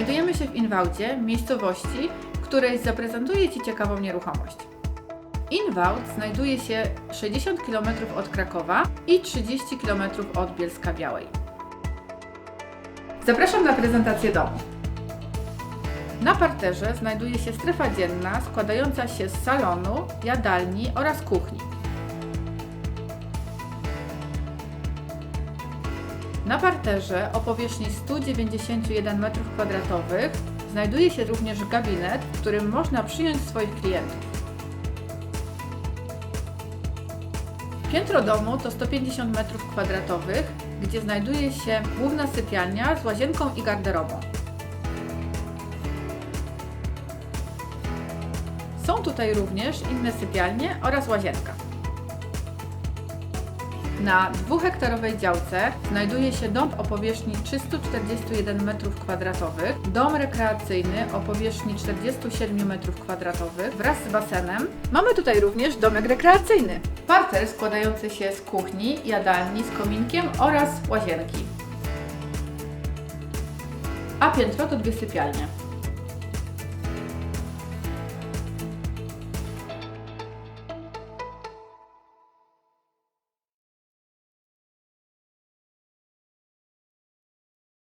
Znajdujemy się w Inwałdzie, miejscowości, w której zaprezentuję Ci ciekawą nieruchomość. Inwałd znajduje się 60 km od Krakowa i 30 km od Bielska Białej. Zapraszam na prezentację domu. Na parterze znajduje się strefa dzienna składająca się z salonu, jadalni oraz kuchni. Na parterze o powierzchni 191 m2 znajduje się również gabinet, w którym można przyjąć swoich klientów. Piętro domu to 150 m2, gdzie znajduje się główna sypialnia z łazienką i garderobą. Są tutaj również inne sypialnie oraz łazienka. Na dwuhektarowej działce znajduje się dom o powierzchni 341 m2, dom rekreacyjny o powierzchni 47 m2 wraz z basenem. Mamy tutaj również domek rekreacyjny. Parter składający się z kuchni, jadalni z kominkiem oraz łazienki. A piętro to dwie sypialnie.